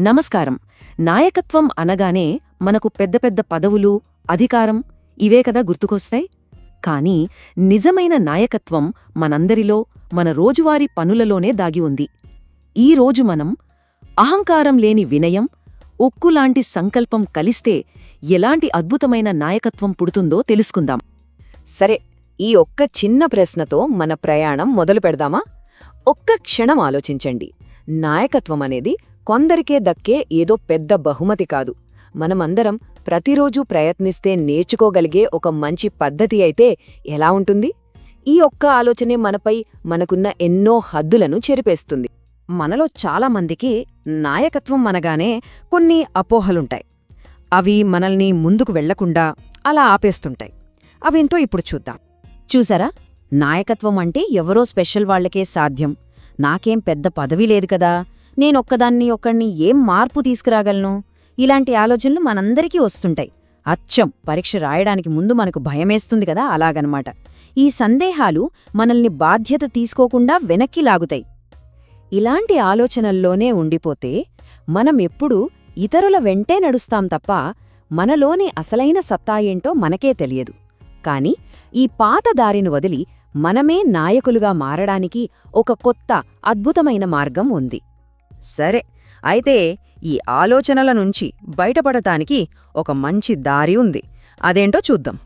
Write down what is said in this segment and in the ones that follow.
నమస్కారం. నాయకత్వం అనగానే మనకు పెద్ద పెద్ద పదవులు అధికారం ఇవే కదా గుర్తుకొస్తాయి. కానీ నిజమైన నాయకత్వం మనందరిలో మన రోజువారీ పనులలోనే దాగి ఉంది. ఈ రోజు మనం అహంకారం లేని వినయం ఉక్కులాంటి సంకల్పం కలిస్తే ఎలాంటి అద్భుతమైన నాయకత్వం పుడుతుందో తెలుసుకుందాం. సరే ఈ ఒక్క చిన్న ప్రశ్నతో మన ప్రయాణం మొదలు పెడదామా ఒక్క క్షణం ఆలోచించండి. నాయకత్వం అనేది కొందరికే దక్కే ఏదో పెద్ద బహుమతి కాదు. మనమందరం ప్రతిరోజూ ప్రయత్నిస్తే నేర్చుకోగలిగే ఒక మంచి పద్ధతి అయితే ఎలా ఉంటుంది? ఈ ఒక్క ఆలోచనే మనపై మనకున్న ఎన్నో హద్దులను చెరిపేస్తుంది. మనలో చాలామందికి నాయకత్వం అనగానే కొన్ని అపోహలుంటాయి. అవి మనల్ని ముందుకు వెళ్ళకుండా అలా ఆపేస్తుంటాయి. అవేంటో ఇప్పుడు చూద్దాం. చూసారా? నాయకత్వం అంటే ఎవరో స్పెషల్ వాళ్ళకే సాధ్యం. నాకేం పెద్ద పదవి లేదు కదా. నేనొక్కదాన్ని ఒక్కడిని ఏం మార్పు తీసుకురాగలను? ఇలాంటి ఆలోచనలు మనందరికీ వస్తుంటాయి. అచ్చం! పరీక్ష రాయడానికి ముందు మనకు భయమేస్తుంది కదా అలాగనమాట. ఈ సందేహాలు మనల్ని బాధ్యత తీసుకోకుండా వెనక్కి లాగుతాయి. ఇలాంటి ఆలోచనల్లోనే ఉండిపోతే మనం ఎప్పుడూ ఇతరుల వెంటే నడుస్తాం తప్ప మనలోని అసలైన సత్తా ఏంటో మనకే తెలియదు. కాని ఈ పాత దారిని వదిలి మనమే నాయకులుగా మారడానికి ఒక కొత్త అద్భుతమైన మార్గం ఉంది. సరే అయితే ఈ ఆలోచనల నుంచి బయటపడటానికి ఒక మంచి దారి ఉంది. అదేంటో చూద్దాం.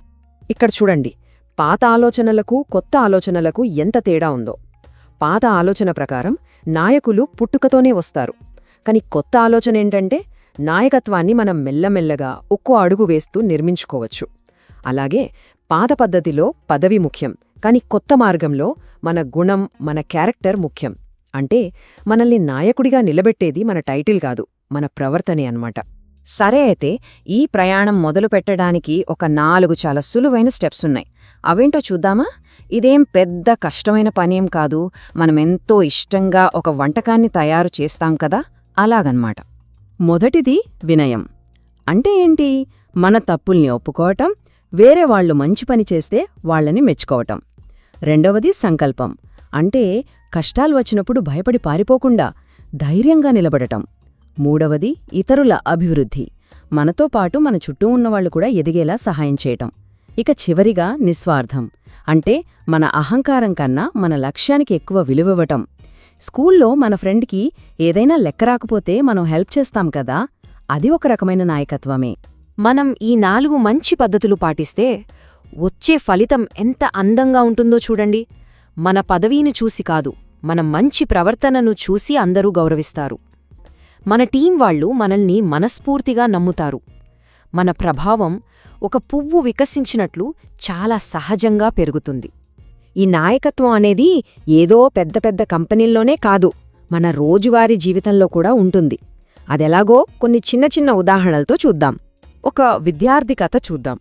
ఇక్కడ చూడండి. పాత ఆలోచనలకు కొత్త ఆలోచనలకు ఎంత తేడా ఉందో. పాత ఆలోచన ప్రకారం నాయకులు పుట్టుకతోనే వస్తారు. కానీ కొత్త ఆలోచన ఏంటంటే నాయకత్వాన్ని మనం మెల్లమెల్లగా ఒక్కో అడుగు వేస్తూ నిర్మించుకోవచ్చు. అలాగే పాత పద్ధతిలో పదవి ముఖ్యం కాని కొత్త మార్గంలో మన గుణం మన క్యారెక్టర్ ముఖ్యం. అంటే మనల్ని నాయకుడిగా నిలబెట్టేది మన టైటిల్ కాదు మన ప్రవర్తనే అన్నమాట. సరే అయితే ఈ ప్రయాణం మొదలు పెట్టడానికి ఒక నాలుగు చాలా సులువైన స్టెప్స్ ఉన్నాయి. అవేంటో చూద్దామా? ఇదేం పెద్ద కష్టమైన పనేం కాదు మనమెంతో ఇష్టంగా ఒక వంటకాన్ని తయారు చేస్తాం కదా? అలాగన్నమాట. మొదటిది వినయం. అంటే ఏంటి? మన తప్పుల్ని ఒప్పుకోవటం వేరే వాళ్ళు మంచి పని చేస్తే వాళ్ళని మెచ్చుకోవటం. రెండవది సంకల్పం. అంటే కష్టాలు వచ్చినప్పుడు భయపడి పారిపోకుండా ధైర్యంగా నిలబడటం. మూడవది ఇతరుల అభివృద్ధి. మనతో పాటు మన చుట్టూ ఉన్నవాళ్ళు కూడా ఎదిగేలా సహాయం చేయటం. ఇక చివరిగా నిస్వార్థం. అంటే మన అహంకారం కన్నా మన లక్ష్యానికి ఎక్కువ విలువివ్వటం. స్కూల్లో మన ఫ్రెండ్కి ఏదైనా లెక్క రాకపోతే మనం హెల్ప్ చేస్తాం కదా అది ఒక రకమైన నాయకత్వమే. మనం ఈ నాలుగు మంచి పద్ధతులు పాటిస్తే వచ్చే ఫలితం ఎంత అందంగా ఉంటుందో చూడండి. మన పదవీని చూసి కాదు మన మంచి ప్రవర్తనను చూసి అందరూ గౌరవిస్తారు. మన టీం వాళ్ళు మనల్ని మనస్ఫూర్తిగా నమ్ముతారు. మన ప్రభావం ఒక పువ్వు వికసించినట్లు చాలా సహజంగా పెరుగుతుంది. ఈ నాయకత్వం అనేది ఏదో పెద్ద పెద్ద కంపెనీల్లోనే కాదు మన రోజువారీ జీవితంలో కూడా ఉంటుంది. అదెలాగో కొన్ని చిన్న చిన్న ఉదాహరణలతో చూద్దాం. ఒక విద్యార్థి కథ చూద్దాం.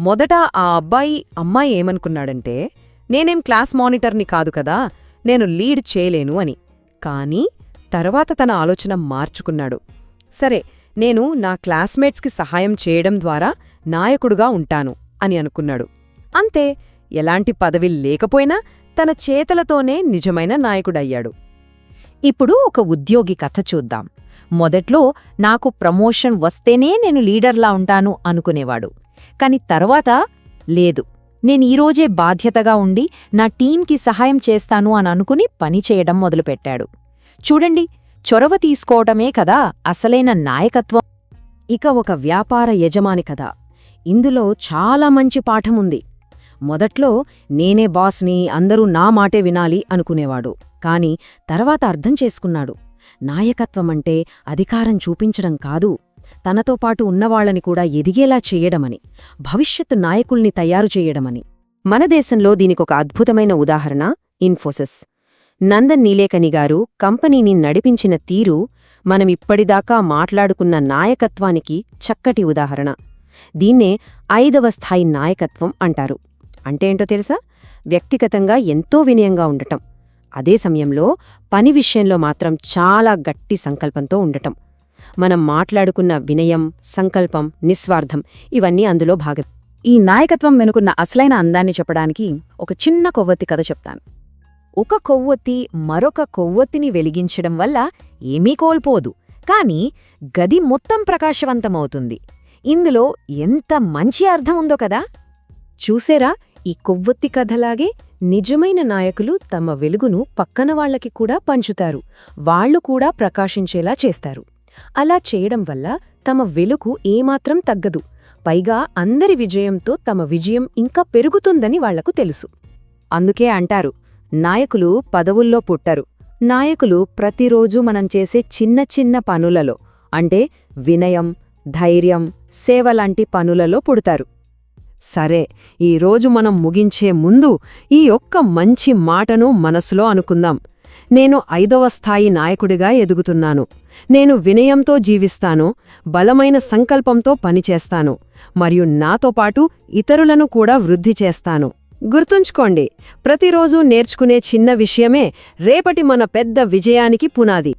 మొదట ఆ అబ్బాయి అమ్మాయి ఏమనుకున్నాడంటే నేనేం క్లాస్ మానిటర్ని కాదు కదా నేను లీడ్ చేయలేను అని. కానీ తర్వాత తన ఆలోచన మార్చుకున్నాడు. సరే నేను నా క్లాస్మేట్స్కి సహాయం చేయడం ద్వారా నాయకుడుగా ఉంటాను అని అనుకున్నాడు. అంతే ఎలాంటి పదవి లేకపోయినా తన చేతలతోనే నిజమైన నాయకుడయ్యాడు. ఇప్పుడు ఒక ఉద్యోగి కథ చూద్దాం. మొదట్లో నాకు ప్రమోషన్ వస్తేనే నేను లీడర్లా ఉంటాను అనుకునేవాడు. కాని తర్వాత లేదు. నేను ఈరోజే బాధ్యతగా ఉండి నా టీంకి సహాయం చేస్తాను అని అనుకుని పనిచేయడం మొదలుపెట్టాడు. చూడండి చొరవ తీసుకోవటమే కదా అసలైన నాయకత్వం. ఇక ఒక వ్యాపార యజమాని కథ. ఇందులో చాలా మంచి పాఠముంది మొదట్లో నేనే బాస్ని అందరూ నా మాటే వినాలి అనుకునేవాడు. కాని తర్వాత అర్థం చేసుకున్నాడు. నాయకత్వమంటే అధికారం చూపించడం కాదు. తనతో పాటు ఉన్నవాళ్ళని కూడా ఎదిగేలా చేయడమని భవిష్యత్తు నాయకుల్ని తయారు చెయ్యడమని మన దేశంలో దీనికొక అద్భుతమైన ఉదాహరణ ఇన్ఫోసిస్. నందన్ నీలేకని గారు కంపెనీని నడిపించిన తీరు మనమిప్పటిదాకా మాట్లాడుకున్న నాయకత్వానికి చక్కటి ఉదాహరణ. దీన్నే ఐదవ స్థాయి నాయకత్వం అంటారు. అంటే ఏంటో తెలుసా? వ్యక్తిగతంగా ఎంతో వినయంగా ఉండటం. అదే సమయంలో పని విషయంలో మాత్రం చాలా గట్టి సంకల్పంతో ఉండటం. మనం మాట్లాడుకున్న వినయం సంకల్పం నిస్వార్థం ఇవన్నీ అందులో భాగం. ఈ నాయకత్వం వెనుకున్న అసలైన అందాన్ని చెప్పడానికి ఒక చిన్న కొవ్వొత్తి కథ చెప్తాను. ఒక కొవ్వొత్తి మరొక కొవ్వొత్తిని వెలిగించడం వల్ల ఏమీ కోల్పోదు. కాని గది మొత్తం ప్రకాశవంతమవుతుంది. ఇందులో ఎంత మంచి అర్థం ఉందో కదా! చూసేరా ఈ కొవ్వొత్తి కథలాగే నిజమైన నాయకులు తమ వెలుగును పక్కన వాళ్ళకి కూడా పంచుతారు. వాళ్ళు కూడా ప్రకాశించేలా చేస్తారు. అలా చేయడం వల్ల తమ వెలుగు ఏమాత్రం తగ్గదు. పైగా అందరి విజయంతో తమ విజయం ఇంకా పెరుగుతుందని వాళ్ళకు తెలుసు. అందుకే అంటారు నాయకులు పదవుల్లో పుట్టరు. నాయకులు ప్రతిరోజు మనం చేసే చిన్న చిన్న పనులలో అంటే వినయం ధైర్యం సేవ లాంటి పనులలో పుడతారు. సరే ఈరోజు మనం ముగించే ముందు ఈ ఒక్క మంచి మాటను మనసులో అనుకుందాం. నేను ఐదవ స్థాయి నాయకుడిగా ఎదుగుతున్నాను. నేను వినయంతో జీవిస్తాను బలమైన సంకల్పంతో పనిచేస్తాను మరియు నాతో పాటు ఇతరులను కూడా వృద్ధి చేస్తాను. గుర్తుంచుకోండి ప్రతిరోజూ నేర్చుకునే చిన్న విషయమే రేపటి మన పెద్ద విజయానికి పునాది.